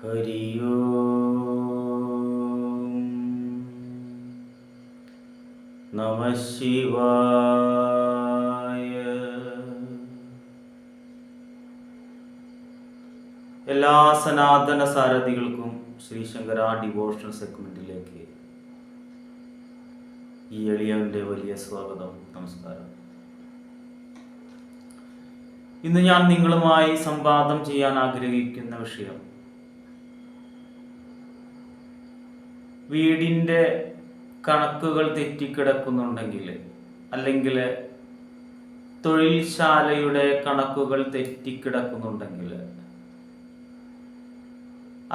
ഹരി നമ ശിവായ. എല്ലാ സനാതന സാരഥികൾക്കും ശ്രീശങ്കര ഡിവോഷണൽ സെഗ്മെന്റിലേക്ക് ഈ എളിയവന്റെ വലിയ സ്വാഗതം നമസ്കാരം. ഇന്ന് ഞാൻ നിങ്ങളുമായി സംവാദം ചെയ്യാൻ ആഗ്രഹിക്കുന്ന വിഷയം വീടിന്റെ കണക്കുകൾ തെറ്റിക്കിടക്കുന്നുണ്ടെങ്കിൽ അല്ലെങ്കിൽ തൊഴിൽശാലയുടെ കണക്കുകൾ തെറ്റിക്കിടക്കുന്നുണ്ടെങ്കിൽ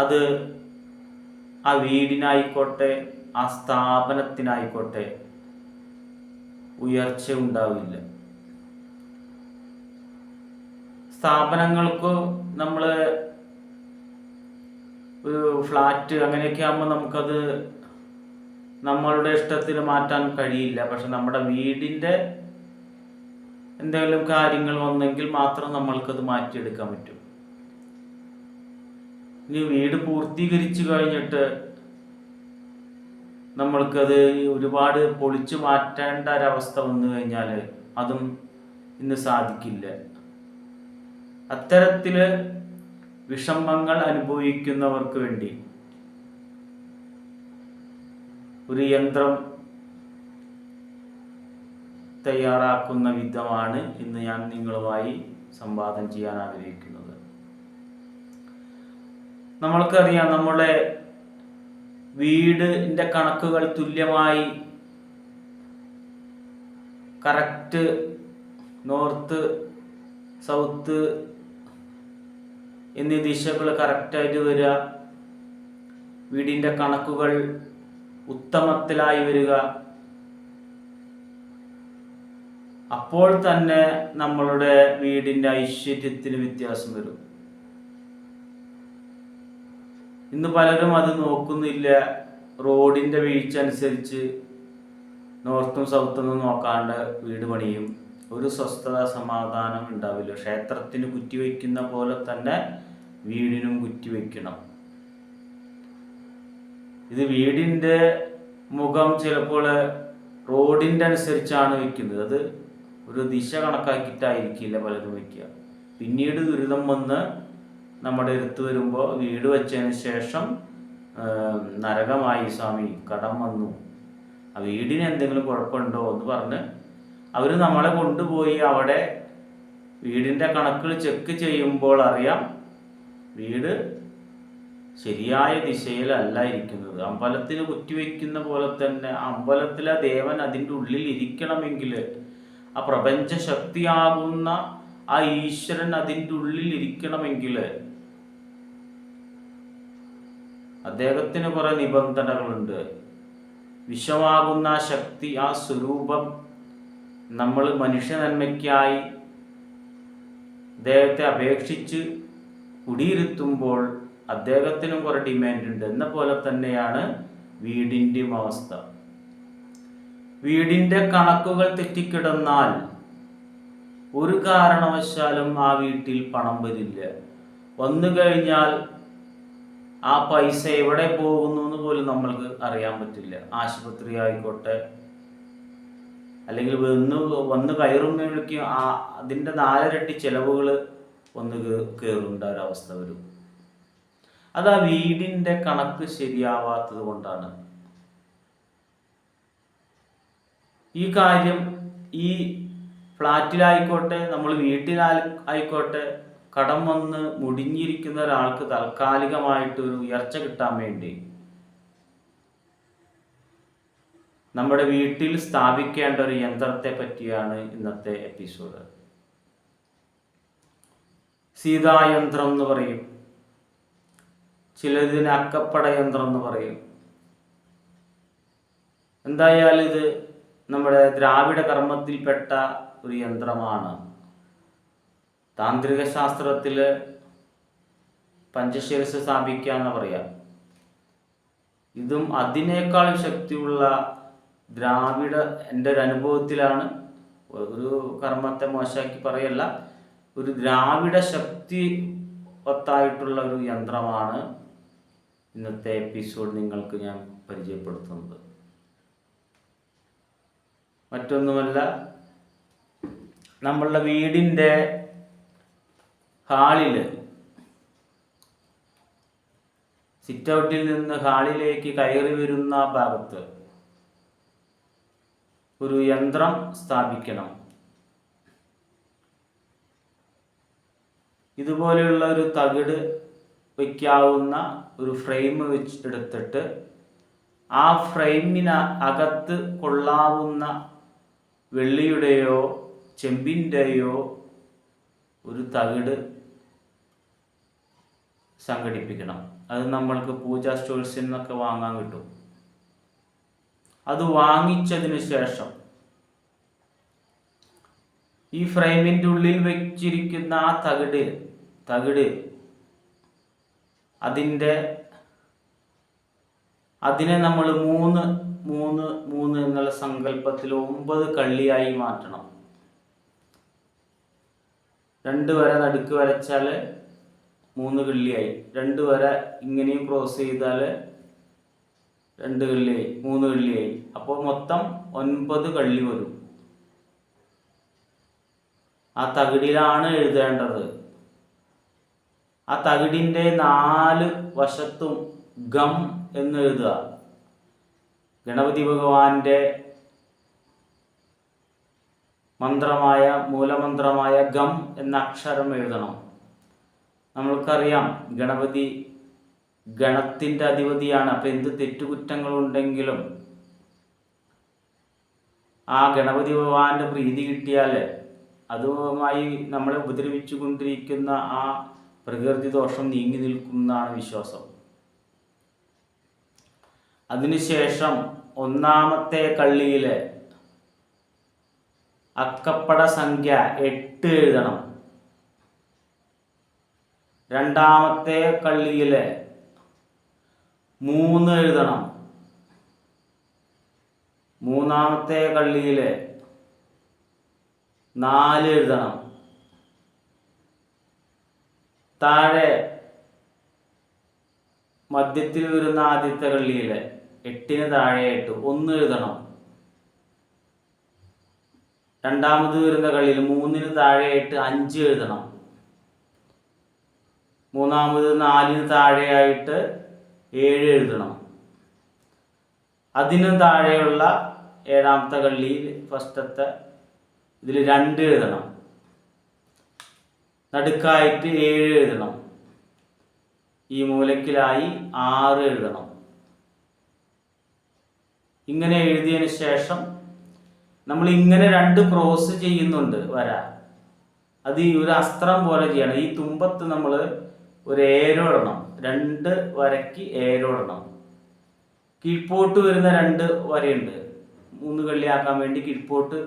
അത് ആ വീടിനായിക്കോട്ടെ ആ സ്ഥാപനത്തിനായിക്കോട്ടെ ഉയർച്ച ഉണ്ടാവില്ല. സ്ഥാപനങ്ങൾക്ക് നമ്മൾ ഫ്ലാറ്റ് അങ്ങനെയൊക്കെ ആകുമ്പോൾ നമുക്കത് നമ്മളുടെ ഇഷ്ടത്തിന് മാറ്റാൻ കഴിയില്ല. പക്ഷെ നമ്മുടെ വീടിന്റെ എന്തെങ്കിലും കാര്യങ്ങൾ വന്നെങ്കിൽ മാത്രം നമ്മൾക്കത് മാറ്റിയെടുക്കാൻ പറ്റും. ഇനി വീട് പൂർത്തീകരിച്ചു കഴിഞ്ഞിട്ട് നമ്മൾക്കത് ഒരുപാട് പൊളിച്ചു മാറ്റേണ്ട ഒരവസ്ഥ വന്നു കഴിഞ്ഞാൽ അതും ഇന്ന് സാധിക്കില്ല. അത്തരത്തിൽ വിഷമങ്ങൾ അനുഭവിക്കുന്നവർക്ക് വേണ്ടി. ഒരു യന്ത്രം തയ്യാറാക്കുന്ന വിധമാണ് ഇന്ന് ഞാൻ നിങ്ങളുമായി സംവാദം ചെയ്യാൻ ആഗ്രഹിക്കുന്നത്. നമ്മൾക്കറിയാം നമ്മുടെ വീടിന്റെ കണക്കുകൾ തുല്യമായി കറക്റ്റ് നോർത്ത് സൗത്ത് എന്നീ ദിശകൾ കറക്റ്റായിട്ട് വരിക. വീടിന്റെ കണക്കുകൾ ഉത്തമത്തിലായി വരിക. അപ്പോൾ തന്നെ നമ്മളുടെ വീടിന്റെ ഐശ്വര്യത്തിന് വ്യത്യാസം വരും. ഇന്ന് പലരും അത് നോക്കുന്നില്ല. റോഡിന്റെ വീഴ്ച അനുസരിച്ച് നോർത്തും സൗത്തും നോക്കാണ്ട് വീട് പണിയും. ഒരു സ്വസ്ഥത സമാധാനം ഉണ്ടാവില്ല. ക്ഷേത്രത്തിന് കുറ്റിവെക്കുന്ന പോലെ തന്നെ വീടിനും കുറ്റിവെക്കണം. ഇത് വീടിന്റെ മുഖം ചിലപ്പോൾ റോഡിന്റെ അനുസരിച്ചാണ് വെക്കുന്നത്. അത് ഒരു ദിശ കണക്കാക്കിയിട്ടായിരിക്കില്ല പലരും വെക്കുക. പിന്നീട് ദുരിതം വന്ന് നമ്മുടെ അടുത്ത് വരുമ്പോൾ വീട് വെച്ചതിന് ശേഷം നരകമായി സ്വാമി കടം വന്നു. ആ വീടിന് എന്തെങ്കിലും കുഴപ്പമുണ്ടോ എന്ന് പറഞ്ഞ് അവർ നമ്മളെ കൊണ്ടുപോയി അവിടെ വീടിന്റെ കണക്കുകൾ ചെക്ക് ചെയ്യുമ്പോൾ അറിയാം വീട് ശരിയായ ദിശയിലല്ല ഇരിക്കുന്നത് അമ്പലത്തിന് കുറ്റിവെക്കുന്ന പോലെ തന്നെ അമ്പലത്തിലെ ദേവൻ അതിന്റെ ഉള്ളിൽ ഇരിക്കണമെങ്കിൽ ആ പ്രപഞ്ച ശക്തിയാകുന്ന ആ ഈശ്വരൻ അതിന്റെ ഉള്ളിൽ ഇരിക്കണമെങ്കിൽ അദ്ദേഹത്തിന് കുറെ നിബന്ധനകളുണ്ട്. വിശ്വമാകുന്ന ആ ശക്തി ആ സ്വരൂപം നമ്മൾ മനുഷ്യ നന്മയ്ക്കായി അദ്ദേഹത്തെ അപേക്ഷിച്ച് കുടിയിരുത്തുമ്പോൾ അദ്ദേഹത്തിനും കുറെ ഡിമാൻഡ് ഉണ്ട്. എന്ന പോലെ തന്നെയാണ് വീടിന്റെയും അവസ്ഥ. വീടിന്റെ കണക്കുകൾ തെറ്റിക്കിടന്നാൽ ഒരു കാരണവശാലും ആ വീട്ടിൽ പണം വരില്ല. വന്നു കഴിഞ്ഞാൽ ആ പൈസ എവിടെ പോകുന്നു എന്ന് പോലും നമ്മൾക്ക് അറിയാൻ പറ്റില്ല. ആശുപത്രി ആയിക്കോട്ടെ അല്ലെങ്കിൽ വന്ന് വന്ന് കയറുമ്പോഴേക്കും ആ അതിന്റെ നാലരട്ടി ചിലവുകൾ വന്ന് കയറുണ്ട ഒരവസ്ഥ വരും. അത് ആ വീടിന്റെ കണക്ക് ശരിയാവാത്തത് കൊണ്ടാണ്. ഈ കാര്യം ഈ ഫ്ലാറ്റിലായിക്കോട്ടെ നമ്മൾ വീട്ടിലായി ആയിക്കോട്ടെ കടം വന്ന് മുടിഞ്ഞിരിക്കുന്ന ഒരാൾക്ക് താൽക്കാലികമായിട്ട് ഒരു ഉയർച്ച കിട്ടാൻ വേണ്ടി നമ്മുടെ വീട്ടിൽ സ്ഥാപിക്കേണ്ട ഒരു യന്ത്രത്തെ പറ്റിയാണ് ഇന്നത്തെ എപ്പിസോഡ്. സീതായന്ത്രം എന്ന് പറയും. ചിലതിന് അക്കപ്പട യന്ത്രം എന്ന് പറയും. എന്തായാലും ഇത് നമ്മുടെ ദ്രാവിഡ കർമ്മത്തിൽപ്പെട്ട ഒരു യന്ത്രമാണ്. താന്ത്രിക ശാസ്ത്രത്തിൽ പഞ്ചശിരസ് സ്ഥാപിക്കുക എന്ന് പറയാം. ഇതും അതിനേക്കാൾ ശക്തിയുള്ള ദ്രാവിഡ എന്റെ ഒരു അനുഭവത്തിലാണ്. ഒരു കർമ്മത്തെ മോശമാക്കി പറയല്ല. ഒരു ദ്രാവിഡ ശക്തി ഒത്തായിട്ടുള്ള ഒരു യന്ത്രമാണ് ഇന്നത്തെ എപ്പിസോഡ് നിങ്ങൾക്ക് ഞാൻ പരിചയപ്പെടുത്തുന്നത്. മറ്റൊന്നുമല്ല നമ്മളുടെ വീടിന്റെ ഹാളിൽ സിറ്റ് ഔട്ടിൽ നിന്ന് ഹാളിലേക്ക് കയറി വരുന്ന ഭാഗത്ത് ഒരു യന്ത്രം സ്ഥാപിക്കണം. ഇതുപോലെയുള്ള ഒരു തകിട് വയ്ക്കാവുന്ന ഒരു ഫ്രെയിം വെച്ച് എടുത്തിട്ട് ആ ഫ്രെയിമിന് അകത്ത് കൊള്ളാവുന്ന വെള്ളിയുടെയോ ചെമ്പിന്റെയോ ഒരു തകിട് സംഘടിപ്പിക്കണം. അത് നമ്മൾക്ക് പൂജ സ്റ്റോഴ്സിൽ നിന്നൊക്കെ വാങ്ങാൻ കിട്ടും. അത് വാങ്ങിച്ചതിന് ശേഷം ഈ ഫ്രെയിമിന്റെ ഉള്ളിൽ വെച്ചിരിക്കുന്ന ആ തകിട് തകിട് അതിന്റെ അതിനെ നമ്മൾ മൂന്ന് മൂന്ന് മൂന്ന് എന്നുള്ള സങ്കല്പത്തിൽ ഒമ്പത് കള്ളിയായി മാറ്റണം. രണ്ട് വര നടുക്ക് വരച്ചാൽ മൂന്ന് കള്ളിയായി. രണ്ട് വര ഇങ്ങനെയും ക്രോസ് ചെയ്താൽ രണ്ട് കള്ളിയായി മൂന്ന് കള്ളിയായി അപ്പോൾ മൊത്തം ഒൻപത് കള്ളി വരും. ആ തകിടിലാണ് എഴുതേണ്ടത്. ആ തകിടിന്റെ നാല് വശത്തും ഗം എന്ന് എഴുതുക. ഗണപതി ഭഗവാന്റെ മന്ത്രമായ മൂലമന്ത്രമായ ഗം എന്ന അക്ഷരം എഴുതണം. നമ്മൾക്കറിയാം ഗണപതി ഗണത്തിന്റെ അധിപതിയാണ്. അപ്പം എന്ത് തെറ്റുകുറ്റങ്ങളുണ്ടെങ്കിലും ആ ഗണപതി ഭഗവാന്റെ പ്രീതി കിട്ടിയാൽ അതുമായി നമ്മളെ ഉപദ്രവിച്ചു കൊണ്ടിരിക്കുന്ന ആ പ്രകൃതി ദോഷം നീങ്ങി നിൽക്കുന്നതാണ് വിശ്വാസം. അതിനുശേഷം ഒന്നാമത്തെ കള്ളിയിലെ അക്കപ്പട സംഖ്യ എട്ട് എഴുതണം. രണ്ടാമത്തെ കള്ളിയിലെ മൂന്ന് എഴുതണം. മൂന്നാമത്തെ കള്ളിയിലെ നാല് എഴുതണം. താഴെ മധ്യത്തിൽ വരുന്ന ആദ്യത്തെ കള്ളിയിലെ എട്ടിന് താഴെയായിട്ട് ഒന്ന് എഴുതണം. രണ്ടാമത് വരുന്ന കളിയിൽ മൂന്നിന് താഴെയായിട്ട് അഞ്ച് എഴുതണം. മൂന്നാമത് നാലിന് താഴെയായിട്ട് ഏഴ് എഴുതണം. അതിന് താഴെയുള്ള ഏഴാമത്തെ കള്ളിയിൽ ഫസ്റ്റത്തെ ഇതിൽ രണ്ട് എഴുതണം. നടുക്കായിട്ട് ഏഴ് എഴുതണം. ഈ മൂലക്കിലായി ആറ് എഴുതണം. ഇങ്ങനെ എഴുതിയതിന് ശേഷം നമ്മൾ ഇങ്ങനെ രണ്ട് ക്രോസ് ചെയ്യുന്നുണ്ട് വര. അത് ഈ ഒരു അസ്ത്രം പോലെ ചെയ്യണം. ഈ തുമ്പത്ത് നമ്മൾ ഒരു ഏരോ ഇടണം. രണ്ട് വരയ്ക്ക് ഏഴോടണം കീഴ്പോട്ട് വരുന്ന രണ്ട് വരയുണ്ട്. മൂന്ന് കള്ളിയാക്കാൻ വേണ്ടി കീഴ്പോട്ട്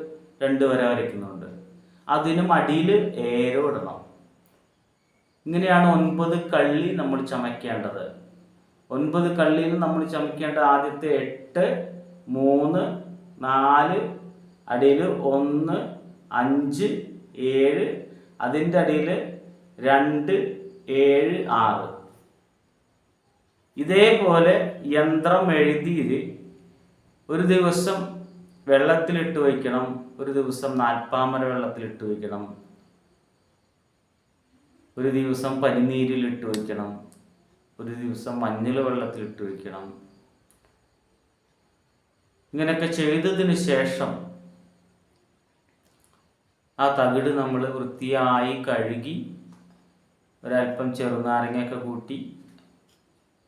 രണ്ട് വര വരയ്ക്കുന്നുണ്ട്. അതിനും അടിയിൽ ഏരോ ഇടണം ഇങ്ങനെയാണ് ഒൻപത് കള്ളി നമ്മൾ ചമയ്ക്കേണ്ടത്. ഒൻപത് കള്ളിയിൽ നമ്മൾ ചമയ്ക്കേണ്ട ആദ്യത്തെ എട്ട് മൂന്ന് നാല് അടിയിൽ ഒന്ന് അഞ്ച് ഏഴ് അതിന്റെ അടിയിൽ രണ്ട് ഏഴ് ആറ്. ഇതേപോലെ യന്ത്രം എഴുതിയിൽ ഒരു ദിവസം വെള്ളത്തിലിട്ട് വയ്ക്കണം ഒരു ദിവസം നാൽപ്പാമര വെള്ളത്തിലിട്ട് വയ്ക്കണം ഒരു ദിവസം പനിനീരിലിട്ട് വയ്ക്കണം ഒരു ദിവസം മഞ്ഞൾ വെള്ളത്തിലിട്ട് വയ്ക്കണം. ഇങ്ങനെയൊക്കെ ചെയ്തതിന് ശേഷം ആ തകിട് നമ്മൾ വൃത്തിയായി കഴുകി ഒരല്പം ചെറുനാരങ്ങയൊക്കെ കൂട്ടി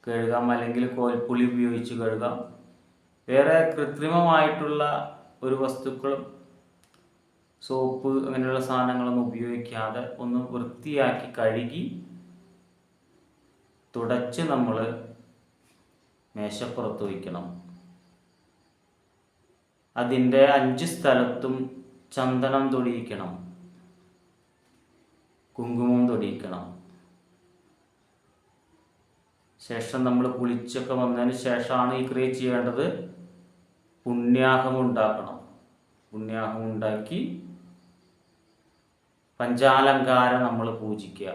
കഴുകാം അല്ലെങ്കിൽ കോൽപ്പുളി ഉപയോഗിച്ച് കഴുകാം. വേറെ കൃത്രിമമായിട്ടുള്ള ഒരു വസ്തുക്കളും സോപ്പ് അങ്ങനെയുള്ള സാധനങ്ങളൊന്നും ഉപയോഗിക്കാതെ ഒന്ന് വൃത്തിയാക്കി കഴുകി തുടച്ച് നമ്മൾ മേശപ്പുറത്ത് വയ്ക്കണം. അതിന്റെ അഞ്ച് സ്ഥലത്തും ചന്ദനം തൊടിയിക്കണം. കുങ്കുമം തൊടിയിക്കണം. ശേഷം നമ്മൾ കുളിച്ചൊക്കെ വന്നതിന് ശേഷമാണ് ഈ ക്രിയ ചെയ്യേണ്ടത്. പുണ്യാഹം ഉണ്ടാക്കണം പുണ്യാഹം ഉണ്ടാക്കി പഞ്ചാലങ്കാരം നമ്മൾ പൂജിക്കുക.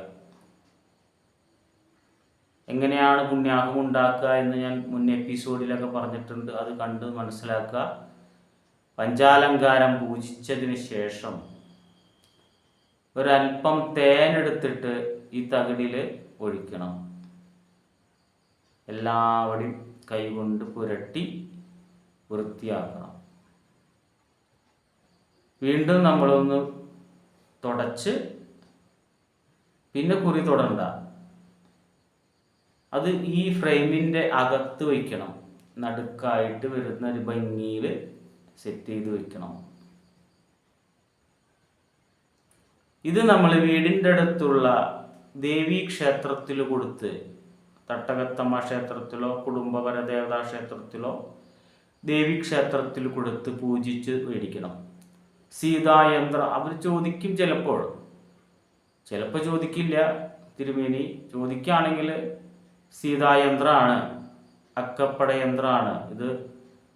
എങ്ങനെയാണ് പുണ്യാഹം ഉണ്ടാക്കുക എന്ന് ഞാൻ മുൻ എപ്പിസോഡിലൊക്കെ പറഞ്ഞിട്ടുണ്ട്. അത് കണ്ട് മനസ്സിലാക്കുക. പഞ്ചാലങ്കാരം പൂജിച്ചതിന് ശേഷം ഒരല്പം തേനെടുത്തിട്ട് ഈ തകിടിൽ ഒഴിക്കണം. എല്ലാവരും കൈകൊണ്ട് പുരട്ടി വൃത്തിയാക്കണം. വീണ്ടും നമ്മളൊന്ന് തുടച്ച് പിന്നെ കുറി തുടണ്ട. അത് ഈ ഫ്രെയിമിന്റെ അകത്ത് വയ്ക്കണം നടുക്കായിട്ട് വരുന്ന ഒരു ഭംഗിയിൽ സെറ്റ് ചെയ്ത് വയ്ക്കണം ഇത് നമ്മൾ വീടിന്റെ അടുത്തുള്ള ദേവീ ക്ഷേത്രത്തിൽ കൊടുത്ത് തട്ടകത്തമ്മ ക്ഷേത്രത്തിലോ കുടുംബപര ദേവതാ ക്ഷേത്രത്തിലോ ദേവീക്ഷേത്രത്തിൽ കൊടുത്ത് പൂജിച്ച് മേടിക്കണം. സീതായന്ത്ര അവർ ചോദിക്കും ചിലപ്പോൾ. ചിലപ്പോൾ ചോദിക്കില്ല. തിരുമേനി ചോദിക്കുകയാണെങ്കിൽ സീതായന്ത്രമാണ് അക്കപ്പടയന്ത്രമാണ് ഇത്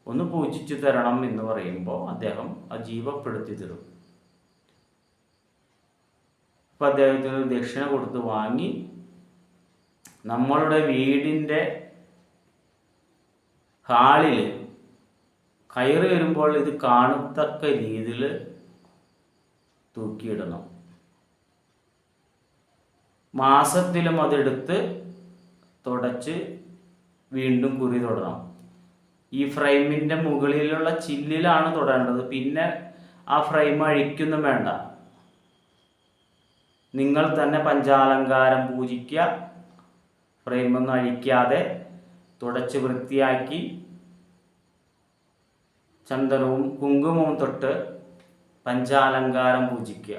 ഒന്ന് പൂജിച്ചു തരണം എന്ന് പറയുമ്പോൾ അദ്ദേഹം അജീവപ്പെടുത്തി തരും. അപ്പം അദ്ദേഹത്തിന് ദക്ഷിണ കൊടുത്ത് വാങ്ങി നമ്മളുടെ വീടിന്റെ ഹാളിൽ കയറി വരുമ്പോൾ ഇത് കാണത്തക്ക രീതിയിൽ തൂക്കിയിടണം. മാസത്തിലും അതെടുത്ത് തുടച്ച് വീണ്ടും കുറി തൊടണം. ഈ ഫ്രെയിമിന്റെ മുകളിലുള്ള ചില്ലിലാണ് തൊടേണ്ടത്. പിന്നെ ആ ഫ്രെയിം അഴിക്കൊന്നും വേണ്ട. നിങ്ങൾ തന്നെ പഞ്ചാലങ്കാരം പൂജിക്കുക. ഫ്രെയിമൊന്നും അഴിക്കാതെ തുടച്ച് വൃത്തിയാക്കി ചന്ദനവും കുങ്കുമവും തൊട്ട് പഞ്ചാലങ്കാരം പൂജിക്കുക.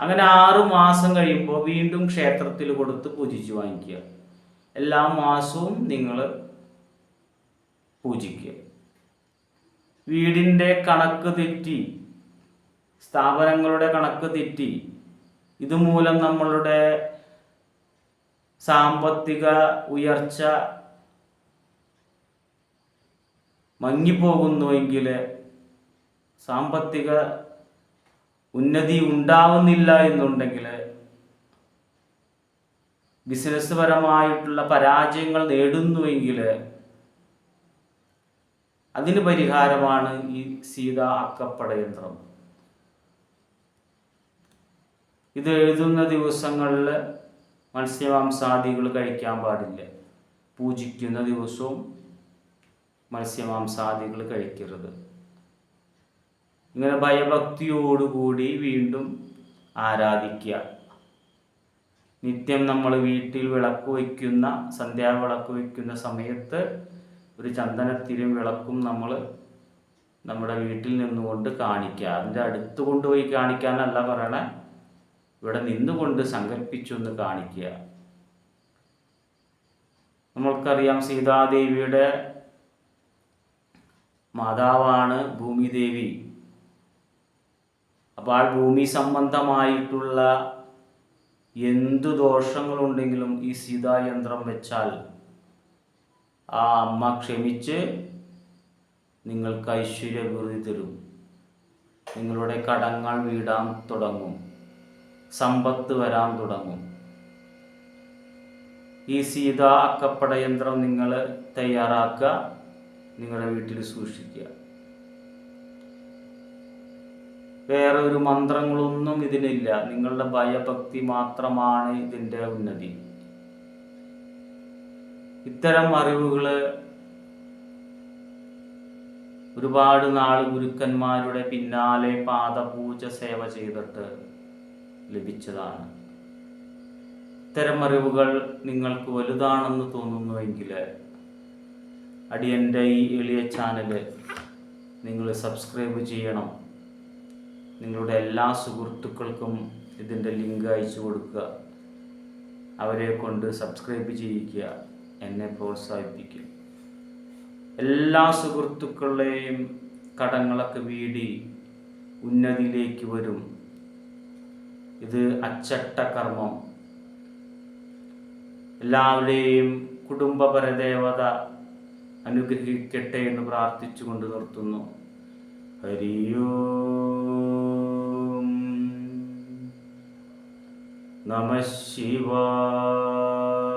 അങ്ങനെ ആറു മാസം കഴിയുമ്പോൾ വീണ്ടും ക്ഷേത്രത്തിൽ കൊടുത്ത് പൂജിച്ച് വാങ്ങിക്കുക. എല്ലാ മാസവും നിങ്ങൾ പൂജിക്കുക. വീടിന്റെ കണക്ക് തെറ്റി സ്ഥാപനങ്ങളുടെ കണക്ക് തെറ്റി ഇതുമൂലം നമ്മളുടെ സാമ്പത്തിക ഉയർച്ച മങ്ങിപ്പോകുന്നുവെങ്കിൽ സാമ്പത്തിക ഉന്നതി ഉണ്ടാവുന്നില്ല എന്നുണ്ടെങ്കിൽ ബിസിനസ് പരമായിട്ടുള്ള പരാജയങ്ങൾ നേടുന്നുവെങ്കിൽ അതിന് പരിഹാരമാണ് ഈ സീത അക്കപ്പടയന്ത്രം ഇത് എഴുതുന്ന ദിവസങ്ങളിൽ മത്സ്യമാംസാദികൾ കഴിക്കാൻ പാടില്ല. പൂജിക്കുന്ന ദിവസവും മത്സ്യമാംസാദികൾ കഴിക്കരുത്. ഇങ്ങനെ ഭയഭക്തിയോടുകൂടി വീണ്ടും ആരാധിക്കുക. നിത്യം നമ്മൾ വീട്ടിൽ വിളക്ക് വയ്ക്കുന്ന സന്ധ്യാവിളക്ക് വയ്ക്കുന്ന സമയത്ത് ഒരു ചന്ദനത്തിരും വിളക്കും നമ്മൾ നമ്മുടെ വീട്ടിൽ നിന്നുകൊണ്ട് കാണിക്കുക. അതിന്റെ അടുത്ത് കൊണ്ടുപോയി കാണിക്കാനല്ല പറയണേ. ഇവിടെ നിന്നുകൊണ്ട് സങ്കല്പിച്ചു എന്ന് കാണിക്കുക. നമ്മൾക്കറിയാം സീതാദേവിയുടെ മാതാവാണ് ഭൂമിദേവി. അപ്പോൾ ആ ഭൂമി സംബന്ധമായിട്ടുള്ള എന്തു ദോഷങ്ങളുണ്ടെങ്കിലും ഈ സീതായന്ത്രം വെച്ചാൽ ആ അമ്മ ക്ഷമിച്ച് നിങ്ങൾക്ക് ഐശ്വര്യവൃതി തരും. നിങ്ങളുടെ കടങ്ങൾ വീടാൻ തുടങ്ങും. സമ്പത്ത് വരാൻ തുടങ്ങും. ഈ സീത അക്കപ്പട യന്ത്രം നിങ്ങൾ തയ്യാറാക്കുക നിങ്ങളുടെ വീട്ടിൽ സൂക്ഷിക്കുക. വേറെ ഒരു മന്ത്രങ്ങളൊന്നും ഇതിനില്ല. നിങ്ങളുടെ ഭയഭക്തി മാത്രമാണ് ഇതിന്റെ ഉന്നതി. ഇത്തരം അറിവുകൾ ഒരുപാട് നാൾ ഗുരുക്കന്മാരുടെ പിന്നാലെ പാദപൂജ സേവ ചെയ്തിട്ട് ലഭിച്ചതാണ്. ഇത്തരം അറിവുകൾ നിങ്ങൾക്ക് വലുതാണെന്ന് തോന്നുന്നുവെങ്കിൽ അടിയന്റെ ഈ എളിയ ചാനൽ നിങ്ങൾ സബ്സ്ക്രൈബ് ചെയ്യണം. നിങ്ങളുടെ എല്ലാ സുഹൃത്തുക്കൾക്കും ഇതിന്റെ ലിങ്ക് അയച്ചു കൊടുക്കുക. അവരെ കൊണ്ട് സബ്സ്ക്രൈബ് ചെയ്യിക്കുക എന്നെ പ്രോത്സാഹിപ്പിക്കുക. എല്ലാ സുഹൃത്തുക്കളുടെയും കടങ്ങളൊക്കെ വീടി ഉന്നതിയിലേക്ക് വരും. ഇത് അച്ചട്ട കർമ്മം എല്ലാവരെയും കുടുംബപരദേവത അനുഗ്രഹിക്കട്ടെ എന്ന് പ്രാർത്ഥിച്ചുകൊണ്ട് നിർത്തുന്നു. ഹരിയോ നമ ശിവായ